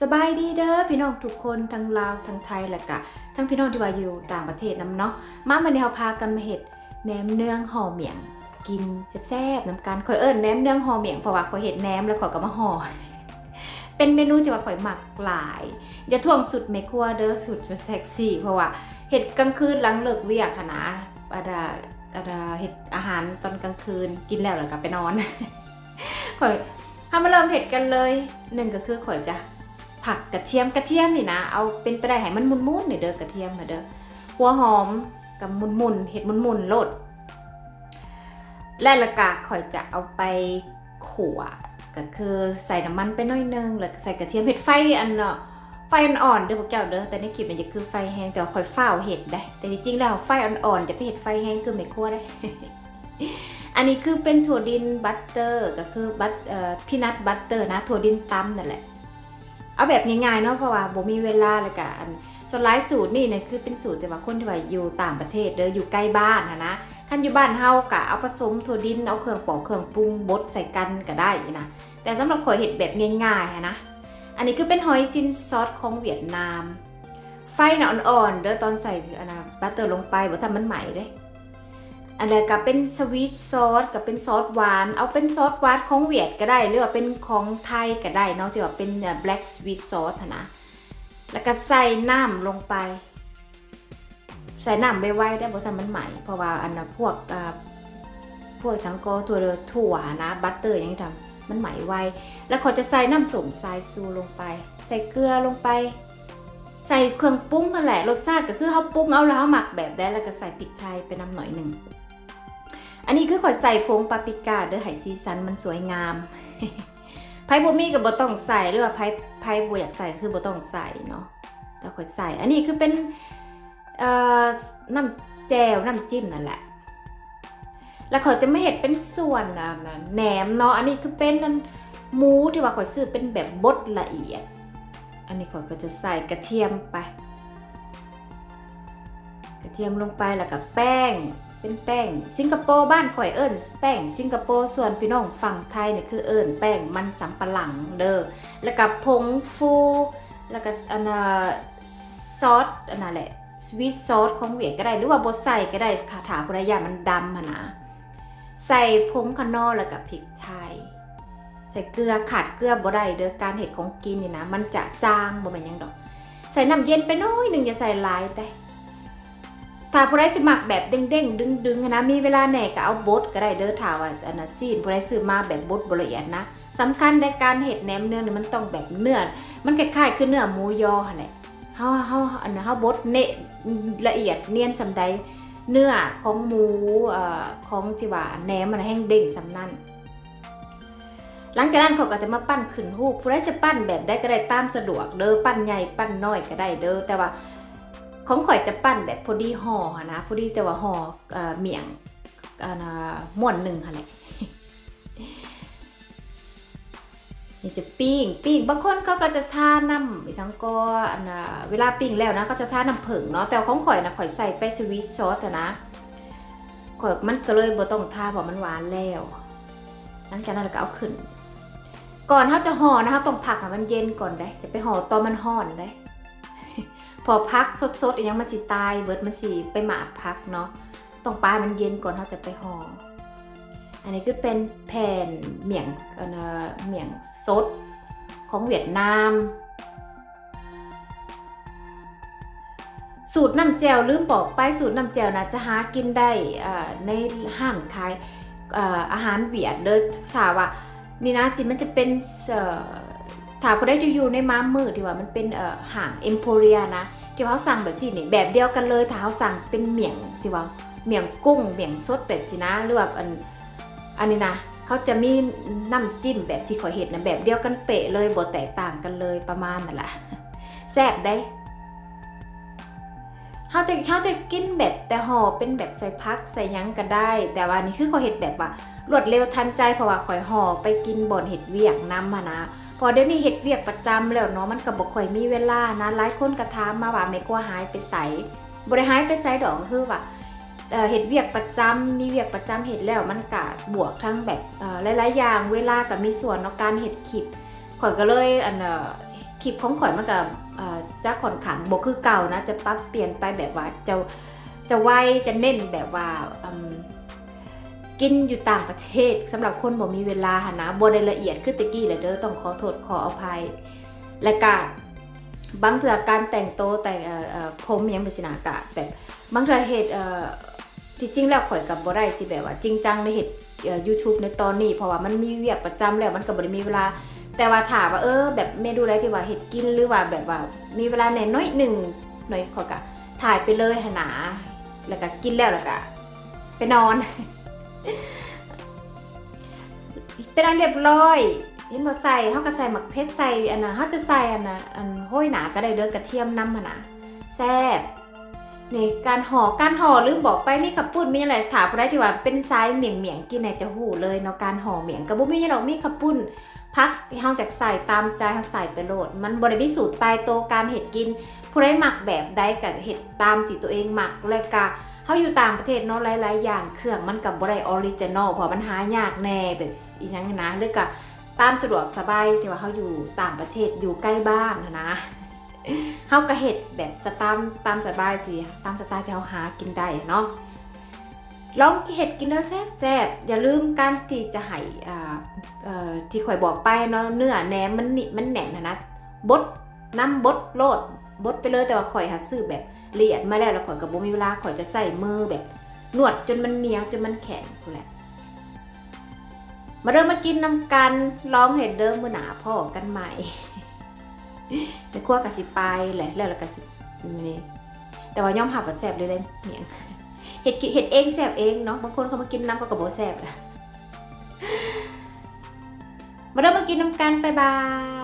สบายดีเด้อพี่น้องทุกคนทั้งลาวทั้งไทยและกะทั้งพี่น้องที่ว่าอยู่ต่างประเทศนํเนาะมาวันนี้เราพากันมาเฮ็ดแหนมเนืองห่อเมี่ยง กินแซ่บๆน้ำกันข่อยเอิ้นแหนมเนืองห่อเมี่ยงเพราะว่าข่อยเฮ็ดแหนมแล้วข่อยก็มาห่อเป็นเมนูที่ว่าข่อยหมักหลายอย่าท่วงสุดแม่ครัวเด้อสุดจะเซ็กซี่ เพราะว่าเฮ็ดกลางคืนหลังเลิกเวียกค่ะนะอาดาอาดาเฮ็ดอาหารตอนกลางคืนกินแล้วแล้วก็ไปนอนข่อยถ้ามาเริ่มเผ็ดกันเลยหนึ่งก็คือข่อยจะ ผักกระเทียมกระเทียมนี่นะเอาเป็นไปได้ให้มันมุนๆนี่เด้อกระเทียมมาเด้อหัวหอมกับมุนๆเห็ดมุนๆโลดและละกะข่อยจะเอาไปขั่วก็คือใส่น้ำมันไปน้อยนึงแล้วใส่กระเทียมเห็ดไฟอันเนาะไฟอ่อนๆเด้อพวกเจ้าเด้อแต่ในคลิปมันจะคือไฟแห้งแต่ข่อยฝ้าวเห็ดได้ แต่จริงๆแล้วไฟอ่อนๆจะไปเห็ดไฟแห้งคือไม่คั่วได้ อันนี้คือเป็นถั่วดินบัตเตอร์ก็คือบัตเอ่อพีนัทบัตเตอร์นะถั่วดินตำนั่นแหละ เอาแบบง่ายๆเนาะเพราะว่าบ่มีเวลาเลยกะอันส่วนหลายสูตรนี่เนี่ยคือเป็นสูตรแต่ว่าคนที่ว่าอยู่ต่างประเทศเด้ออยู่ใกล้บ้านนะนะคันอยู่บ้านเฮากะเอาผสมถั่วดินเอาเครื่องปอกเครื่องปรุงบดใส่กันก็ได้นะแต่สำหรับข่อยเห็ดแบบง่ายๆอะนะอันนี้คือเป็นหอยซินซอสของเวียดนาม ไฟน่ะอ่อนๆเด้อตอนใส่อันนะบัตเตอร์ลงไปบ่ทำมันใหม่เด้ อันนี้ก็เป็นสวีทซอสกับเป็นซอสหวาน เอาเป็นซอสหวานของเวียดก็ได้ หรือว่าเป็นของไทยก็ได้เนาะที่ว่าเป็น black sweet sauce อะนะ แล้วก็ใส่น้ำลงไป ใส่น้ำไว้ได้บ่ซันมันใหม่ เพราะว่าอันนะพวกพวกสังกอถั่วถั่วนะบัตเตอร์อย่างนี้ทำมันใหม่ไวแล้วขาจะใส่น้ำส้มสายซูลงไป ใส่เกลือลงไป ใส่เครื่องปรุงนั่นแหละรสชาติก็คือเขาปรุงเอาแล้วเขาหมักแบบได้แล้วก็ใส่พริกไทยไปน้ำหน่อยหนึ่ง อันนี้คือข่อยใส่ผงปาปริก้าเด้อไห้ซีซันมันสวยงามไพ่บ่มีก็บ่ต้องใส่หรือว่าไพ่ไพ่บ่อยากใส่คือบ่ต้องใส่เนาะแต่ข่อยใส่ อันนี้คือเป็นน้ำแจวน้ำจิ้มนั่นแหละ แล้วเขาจะไม่เห็ดเป็นส่วนอะแหนมเนาะ อันนี้คือเป็นอันหมูที่ว่าข่อยซื้อเป็นแบบบดละเอียด อันนี้ข่อยก็จะใส่กระเทียมไป กระเทียมลงไปแล้วก็แป้ง เป็นแป้งสิงคโปร์บ้านข่อยเอิ้นแป้งสิงคโปร์ส่วนพี่น้องฝั่งไทยเนี่ยคือเอิ้นแป้งมันสำปะหลังเด้อแล้วก็ผงฟูแล้วก็อันน่ะซอสอันนั้นแหละสวีทซอสของเวียก็ได้หรือว่าบ่ใส่ก็ได้ค่ะถาผู้ใดอยามันดำนะใส่ผงคานอแล้วก็พริกไทย ใส่เกลือขาดเกลือบ่ได้เด้อการเห็ดของกินนี่นะ มันจะจางบ่แม่นยังดอก ใส่น้ำเย็นไปน้อยหนึ่งอย่าใส่หลายได้ ถ้าผู้ใดจะหมักแบบเด้งๆดึงๆนะมีเวลาแหน่ก็เอาบดก็ได้เด้อถ้าว่าอันน่ะซีนผู้ใดซื้อมาแบบบดบ่ละเอียดนะสำคัญในการเห็ดแหนมเนื้อนี่มันต้องแบบเนื้อมันคล้ายๆคือเนื้อหมูยอแหละเฮาเฮาอันนั้นเฮาบดเนะละเอียดเนียนสำใดเนื้อของหมูเอ่อของที่ว่าแหนมมันแห้งเด้งสำนั้นหลังจากนั้นเขาก็จะมาปั้นขึ้นรูผู้ใดจะปั้นแบบได้ก็ได้ตามสะดวกเด้อปั้นใหญ่ปั้นน้อยก็ได้เด้อแต่ว่า ของข่อยจะปั้นแบบพอดีห่อนะพอดีแต่ว่าห่อเอ่อเมี่ยงม่วนหนึ่งค่ะแหละนี่จะปิ้งปิ้งบางคนเขาก็จะทาน้ำอีสังกอันนะเวลาปิ้งแล้วนะเขาจะทาน้ำผึ้งเนาะแต่ของข่อยนะข่อยใส่ไปสวิตซอสอะนะข่อยมันก็เลยบ่ต้องทาเพราะมันหวานแล้วหลังจากนั้นเราก็เอาขึ้น ก่อนเขาจะห่อนะคะต้องพักให้มันเย็นก่อนได้จะไปห่อตอนมันห่อนได้ พอพักสดๆอีกอยังมันสิตายเบิดมันสิไปหมาพักเนาะต้องปลายมันเย็นก่อนเขาจะไปห่ออันนี้คือเป็นแผ่นเหมี่ยงเอ่อเหมี่ยงสดของเวียดนาม สูตรน้ำแจวลืมบอกไปสูตรน้ำแจวนะจะหากินได้ในห้างขายอาอาหารเวียดเด้อถามว่านี่นะสิมันจะเป็นเอ่อ ถามก็ได้ที่อยู่ในม้ามือที่ว่ามันเป็นเอ่อห่างเอ็มโพเรียนะที่ว่าเขาสั่งแบบสินี่แบบเดียวกันเลยถ้าเขาสั่งเป็นเหมี่ยงที่ว่าเหมี่ยงกุ้งเหมี่ยงสดแบบสินะหรือว่าอันอันนี้นะเขาจะมีน้ำจิ้มแบบที่ขอเห็ดนะแบบเดียวกันเป๊ะเลยบ่แตกต่างกันเลยประมาณนั่นแหละแซ่บได้ เขาจะเขาจะกินแบบแต่ห่อเป็นแบบใส่พักใส่ยังก็ได้ แต่ว่านี่คือเขาเห็ดแบบว่ารวดเร็วทันใจเพราะว่าข่อยห่อไปกินบ่อนเห็ดเวียกน้ำมานะพอเดี๋ยวนี้เห็ดเวียกประจำแล้วเนาะมันก็บ่ค่อยมีเวลานะหลายคนก็ถามมาว่าแม่กลัวหายไปใสบ่ได้หายไปใส่ดอกคือว่าเห็ดเวียกประจำมีเวียกประจำเห็ดแล้วมันก็บวกทั้งแบบหลายๆอย่างเวลาก็มีส่วนเนาะการเห็ดคลิปข่อยก็เลยอันเอ่อ คลิปของข่อยมันก็เจะค่อนข้างบ่คือเก่านะ จะปรับเปลี่ยนไปแบบว่าจะจะไวจะเน้นแบบว่ากินอยู่ต่างประเทศสำหรับคนบ่มีเวลาหนนะบ่ได้ละเอียดคือตะกี้และเด้อต้องขอโทษขออภัย และก็บางเทื่อการแต่งโตแต่งเอ่อเอ่อผมยังเป็นสินากะแบบบางเทื่อเฮ็ดเอ่อที่จริงแล้วข่อยกับบ่ได้สิแบบว่า จริงจังในเฮ็ดเอ่อ YouTube ในตอนนี้ เพราะว่ามันมีเวียกประจำแล้วมันก็บ่ได้มีเวลา แต่ว่าถามว่าเออแบบเมนูอะไรที่ว่าเฮ็ดกินหรือว่าแบบว่ามีเวลาแหน่น้อยหนึ่งหน่อยขอก็ถ่ายไปเลยหนาแล้วก็กินแล้วแล้วก็ไปนอน เป็นอันเรียบร้อยเห็นบ่ใส่เฮาก็ใส่หมักเพชรใส่อันน่ะเฮาจะใส่อันน่ะอันห้อยหนาก็ได้เด้อกระเทียมน้ำหั่นน่ะแซ่บ นี่การห่อการห่อลืมบอกไปมีขับปุ้นมีอะไรถามผู้ใดที่ว่าเป็นไซส์เหมี่ยงเหมียงกินไหนจะหูเลยเนาะการห่อเหมียงก็บ่มีหยังดอกมีขับปุ้นพักเฮาจักใส่ตามใจเฮาใส่ไปโหลด มันบ่ได้มีสูตรตายโตการเฮ็ดกิน ผู้ใดมักแบบใดก็เฮ็ดตามที่ตัวเองหมักแล้วก็เฮาอยู่ต่างประเทศเนาะหลายๆ อย่างเครื่องมันก็บ่ได้ออริจินอลเพราะมันหายากแน่แบบอีหยังนะหรือก็ตามสะดวกสบายที่ว่าเขาอยู่ต่างประเทศอยู่ใกล้บ้านนะนะ เขาก็เห็ดแบบสตามตามสบายทีตามสไตล์ที่เขาหากินได้เนาะลองเห็ดกินเด้อแซ่บแซ่บอย่าลืมการที่จะให้อ่าเอ่อที่ข่อยบอกไปเนาะเนื้อแหนมมันนิมันแหน่นะนะบดน้ำบดโลดบดไปเลยแต่ว่าข่อยหาซื้อแบบละเอียดมาแล้วแล้วข่อยกับบ่มีเวลาข่อยจะใส่มือแบบนวดจนมันเหนียวจนมันแข็งพู้นแหละมาเริ่มมากินน้ำกันลองเห็ดเดิมมือหนาพ่อกันใหม่ ไปคั่วกะสิไปแหละแล้วกระสินี่แต่ว่าย่อมหับว่าแสบเลยเลยเมียงเห็ดเห็ดเองแสบเองเนาะบางคนเขามากินน้ำก็กระโบแสบแหละมาเริ่มมากินน้ำกันบายบาย